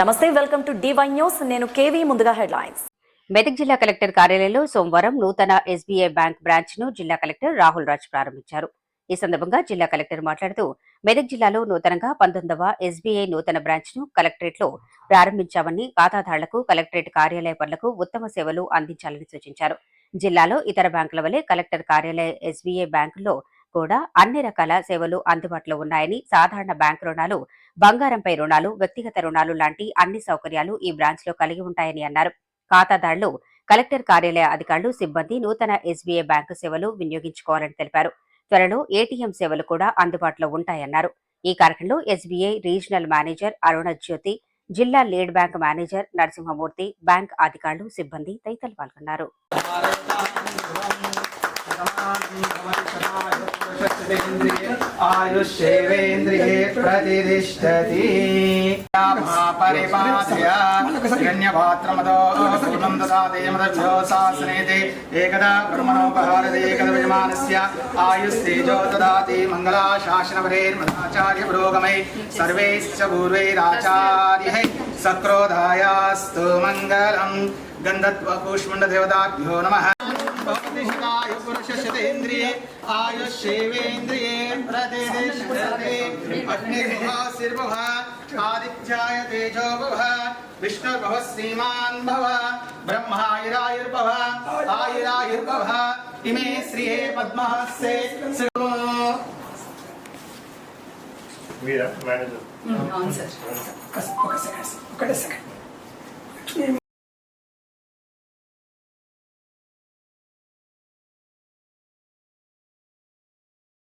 నమస్తే welcome to DY news నేను KV ముందుగా హెడ్లైన్స్. మెదక్ జిల్లా కలెక్టర్ కార్యాలయంలో సోమవారం నూతన ఎస్బీఐ బ్యాంక్ బ్రాంచ్ను జిల్లా కలెక్టర్ రాహుల్ రాజ్ ప్రారంభించారు. ఈ సందర్భంగా జిల్లా కలెక్టర్ మాట్లాడుతూ మెదక్ జిల్లాలో నూతనంగా పంతొమ్మిదవ ఎస్బీఐ నూతన బ్రాంచ్ను కలెక్టరేట్లో ప్రారంభించామని ఖాతాదారులకు కలెక్టరేట్ కార్యాలయ పనులకు ఉత్తమ సేవలు అందించాలని సూచించారు. జిల్లాలో ఇతర బ్యాంకుల వలె కలెక్టర్ కార్యాలయ ఎస్బీఐ బ్యాంకులో కూడా అన్ని రకాల సేవలు అందుబాటులో ఉన్నాయని సాధారణ బ్యాంకు రుణాలు బంగారంపై రుణాలు వ్యక్తిగత రుణాలు లాంటి అన్ని సౌకర్యాలు ఈ బ్రాంచ్లో కలిగి ఉంటాయని అన్నారు. ఖాతాదారులు కలెక్టర్ కార్యాలయ అధికారులు సిబ్బంది నూతన ఎస్బీఐ బ్యాంకు సేవలు వినియోగించుకోవాలని తెలిపారు. త్వరలో ఏటీఎం సేవలు కూడా అందుబాటులో ఉంటాయన్నారు. ఈ కార్యక్రమంలో SBI regional manager Aruna Jyothi జిల్లా lead bank manager Narasimhamurthy bank అధికారులు సిబ్బంది తదితరులు పాల్గొన్నారు. आयुष्येवेन्द्रिये प्रतिष्ठति परिपाध्य हिरण्यपात्रमतो पूर्णं ददाति मदभ्यो शासनेति एकदा ब्रह्मणोपहारति एकदा विजमानस्य आयुस्तेजो ददाति मङ्गलाशासनपरेर्मदाचार्य पुरोगमै सर्वैश्च पूर्वैराचार्यैः सक्रोधायास्तु मङ्गलम् गन्धत्वपुष्मण्डदेवताभ्यो नमः भवतिष्ठायु पुरुषशतेन्द्रिये आयुष्येवेन्द्रिये प्रतिष्ठते अग्निर्भुवः शिर्भुवः आदित्याय तेजो भवः विष्णुर्भवः श्रीमान् भव ब्रह्मायुरायुर्भव आयुरायुर्भव इमे श्रिये पद्महस्ते మీరా మేనేజర్ ఒక సెకండ్ ఒకటే సెకండ్